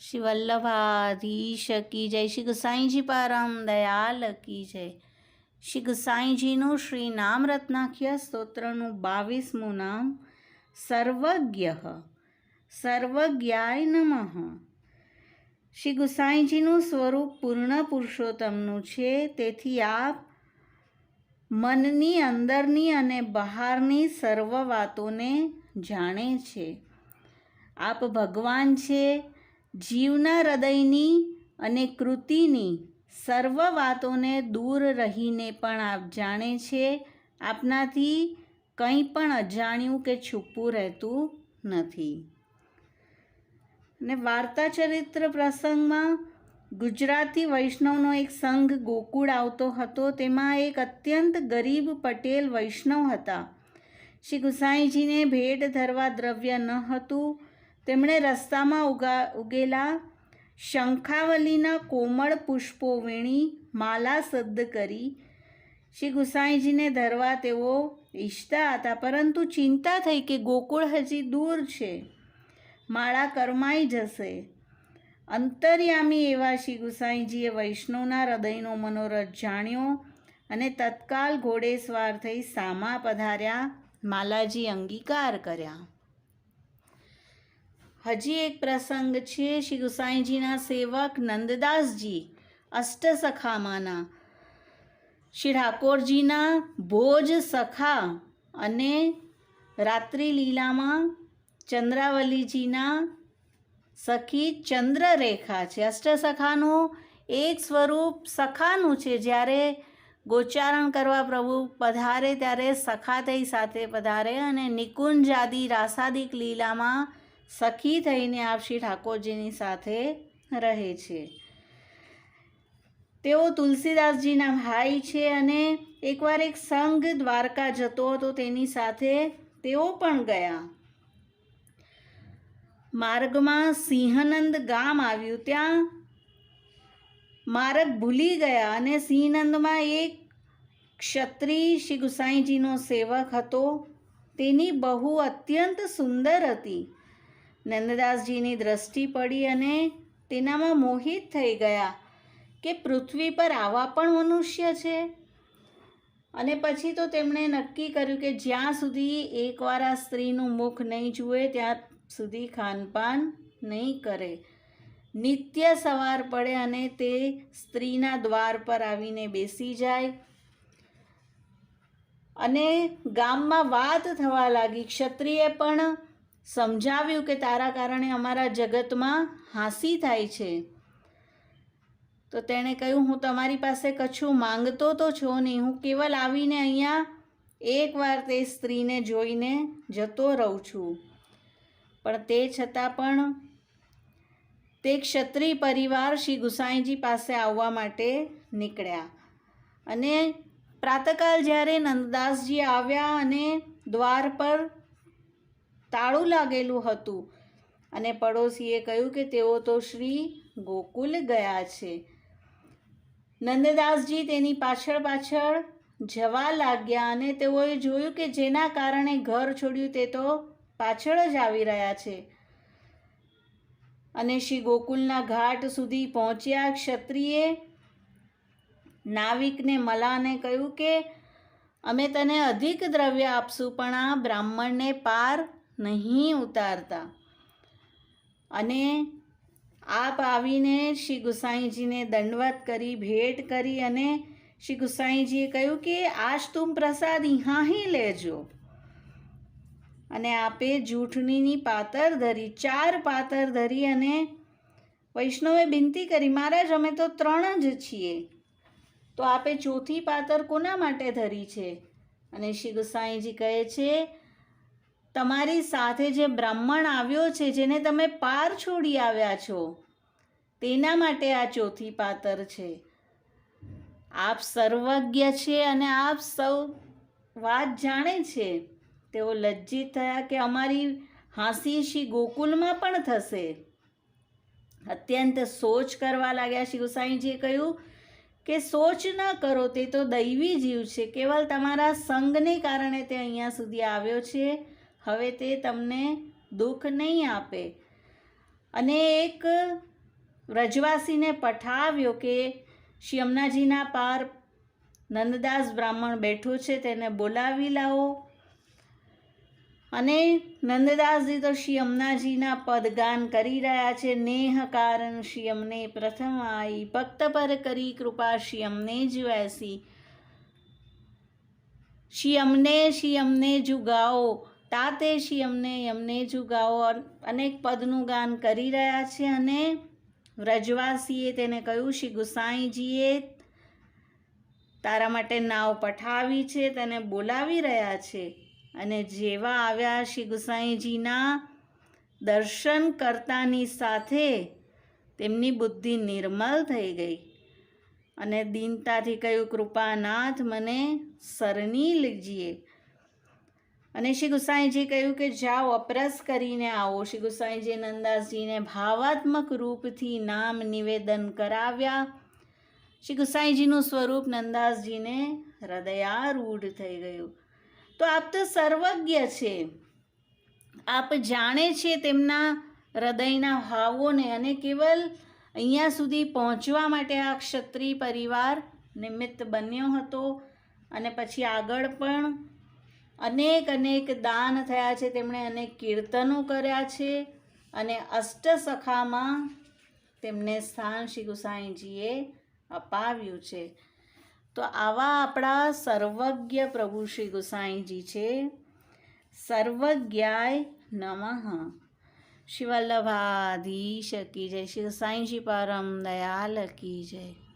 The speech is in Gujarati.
શ્રી વલ્લભાધીશ કી જય. શ્રી ગુસાઈજી પરમ દયાલ કી જય. શ્રી ગુસાઈજીનું શ્રી નામ રત્નાખ્ય સ્તોત્રનું બાવીસમું નામ સર્વજ્ઞ. સર્વજ્ઞાય નમઃ. શ્રી ગુસાઈજીનું સ્વરૂપ પૂર્ણ પુરુષોત્તમનું છે. તેથી આપ મનની અંદરની અને બહારની સર્વ વાતોને જાણે છે. આપ ભગવાન છે. જીવના હૃદયની અને કૃતિની સર્વ વાતોને દૂર રહીને પણ આપ જાણે છે, આપનાથી કંઈ પણ અજાણ્યું કે છુપું રહેતું નથી. ને વાર્તા ચરિત્ર પ્રસંગમાં ગુજરાતી વૈષ્ણવનો એક સંઘ ગોકુળ આવતો હતો, તેમાં એક અત્યંત ગરીબ પટેલ વૈષ્ણવ હતા. શ્રી ગુસાઈજીને ભેટ ધરવા દ્રવ્ય ન હતું તેમણે રસ્તામાં ઉગા, ઉગેલા શંખાવલીના કોમળ પુષ્પો વીણી માલા સદ્ધ કરી. શ્રી ગુસાઈજીને ધરવા તેઓ ઈચ્છતા હતા, પરંતુ ચિંતા થઈ કે ગોકુળ હજી દૂર છે. માળા કરમાઈ જશે. અંતર્યામી એવા શ્રી ગુસાઈજીએ વૈષ્ણવના હૃદયનો મનોરથ જાણ્યો અને તત્કાલ ઘોડેસવાર થઈ સામા પધાર્યા, માલાજી અંગીકાર કર્યા. હજી એક પ્રસંગ છે શ્રી ગુસાઈજીના સેવક નંદદાસજી, અષ્ટસખામાંના. શ્રી ઠાકોરજીના ભોજ સખા અને રાત્રિ લીલામાં ચંદ્રાવલીજીના સખી ચંદ્રરેખા છે. અષ્ટસખાનું એક સ્વરૂપ સખાનું છે. જ્યારે ગોચારણ કરવા પ્રભુ પધારે ત્યારે સખાતય સાથે પધારે અને નિકુંજ આદિ રાસાદિક લીલામાં સખી થઈને આપશી ઠાકોરજીની સાથે રહે છે. તેઓ તુલસીદાસજીના ભાઈ છે અને એકવાર એક સંઘ દ્વારકા જતો હતો તેની સાથે તેઓ પણ ગયા. માર્ગમાં સિંહનંદ ગામ આવ્યું ત્યાં માર્ગ ભૂલી ગયા અને સિંહનંદમાં એક ક્ષત્રિય શ્રી ગુસાઈજીનો સેવક હતો. તેની બહુ અત્યંત સુંદર હતી. નંદદાસજીની દ્રષ્ટિ પડી અને તેનામાં મોહિત થઈ ગયા કે પૃથ્વી પર આવા પણ મનુષ્ય છે. અને પછી તો તેમણે નક્કી કર્યું કે જ્યાં સુધી એકવાર આ સ્ત્રીનું મુખ નહીં જુએ, ત્યાં સુધી ખાનપાન નહીં કરે. નિત્ય સવાર પડે અને તે સ્ત્રીના દ્વાર પર આવીને બેસી જાય. અને ગામમાં વાત થવા લાગી. ક્ષત્રિય પણ સમજાવ્યું કે તારા કારણે અમારા જગતમાં હાંસી થાય છે. તો તેણે કહ્યું, હું તમારી પાસે કશું માંગતો તો છો નહીં. હું કેવલ આવીને અહીંયા એકવાર તે સ્ત્રીને જોઈને જતો રહું છું. પણ તે છતાં પણ તે ક્ષત્રિય પરિવાર શ્રી ગુસાઈજી પાસે આવવા માટે નીકળ્યા. અને પ્રાતકાલ જ્યારે નંદદાસજી આવ્યા અને દ્વાર પર તાળું લાગેલું હતું. અને પડોશીએ કહ્યું કે તેઓ તો શ્રી ગોકુલ ગયા છે. નંદદાસજી તેની પાછળ પાછળ જવા લાગ્યા અને તેઓએ જોયું કે જેના કારણે ઘર છોડ્યું તે તો પાછળ જ આવી રહ્યા છે. અને શ્રી ગોકુલના ઘાટ સુધી પહોંચ્યા ક્ષત્રિયે નાવિકને મલાને કહ્યું કે અમે તને અધિક દ્રવ્ય આપશું પણ આ બ્રાહ્મણને પાર નહીં ઉતારતા. અને આપ આવીને શ્રી ગુસાઈજીને દંડવત કરી, ભેટ કરી અને શ્રી ગુસાઈજીએ કહ્યું કે આજ તું પ્રસાદ અહીં લેજો. અને આપે જૂઠણીની પાતર ધરી, ચાર પાતર ધરી અને વૈષ્ણવે બિનતી કરી, મહારાજ, અમે તો ત્રણ જ છીએ. તો આપે ચોથી પાતર કોના માટે ધરી છે? અને શ્રી ગુસાઈજી કહે છે તમારી સાથે જે બ્રાહ્મણ આવ્યો છે, જેને તમે પાર છોડી આવ્યા છો, તેના માટે આ ચોથી પાતર છે. આપ સર્વજ્ઞ છે અને આપ સૌ વાત જાણે છે. તેઓ લજ્જિત થયા કે અમારી હાંસી શ્રી ગોકુલમાં પણ થશે. અત્યંત સોચ કરવા લાગ્યા શિવસાઈજીએ કહ્યું કે સોચ ન કરો, તે તો દૈવી જીવ છે. કેવલ તમારા સંગને કારણે તે અહીંયા સુધી આવ્યો છે. હવે તે તમને દુઃખ નહીં આપે. અને એક વ્રજવાસીને પઠાવ્યો કે શ્રી અમનાજીના પાર નંદદાસ બ્રાહ્મણ બેઠો છે તેને બોલાવી લાવો. અને નંદદાસજી તો શ્રી અમનાજીના પદગાન કરી રહ્યા છે. નેહ કારણ શ્રી અમને પ્રથમ આઈ, ભક્ત પર કરી કૃપા શ્રી અમને જ વૈસી શ્રી અમને શ્રી અમને જુગાઓ તાતે શ્રી અમને યમને જુગાઓ અનેક પદનું ગાન કરી રહ્યા છે અને વ્રજવાસીએ તેને કહ્યું, શ્રી ગુસાઈજીએ તારા માટે નાવ પઠાવી છે, તેને બોલાવી રહ્યા છે. અને જેવા આવ્યા, શ્રી ગુસાઈજીના દર્શન કરતાની સાથે તેમની બુદ્ધિ નિર્મલ થઈ ગઈ અને દીનતાથી કહ્યું, કૃપાનાથ, મને સરની લીજીએ. અને શ્રી ગુસાઈજી કહ્યું કે, જાઓ, અપરસ કરીને આવો. શ્રી ગુસાઈજી નંદાસજીને ભાવાત્મક રૂપથી નામ નિવેદન કરાવ્યા. શ્રી ગુસાઈજીનું સ્વરૂપ નંદાસજીને હૃદયારૂઢ થઈ ગયું. તો આપ તો સર્વજ્ઞ છે. આપ જાણે છે તેમના હૃદયના ભાવોને અને કેવલ અહીંયા સુધી પહોંચવા માટે આ ક્ષત્રિય પરિવાર નિમિત્ત બન્યો હતો. અને પછી આગળ પણ અનેક અનેક દાન થયા છે. તેમણે અનેક કીર્તનો કર્યા છે અને અષ્ટસખામાં તેમને સ્થાન શ્રી ગુસાઈજીએ અપાવ્યું છે. તો આવા આપણા સર્વજ્ઞ પ્રભુ શ્રી ગુસાઈજી છે. સર્વજ્ઞાય નમઃ. શિવલ્લભાધીશ કી જય. શ્રી સાંઈજી પરમ દયાલ કી જય.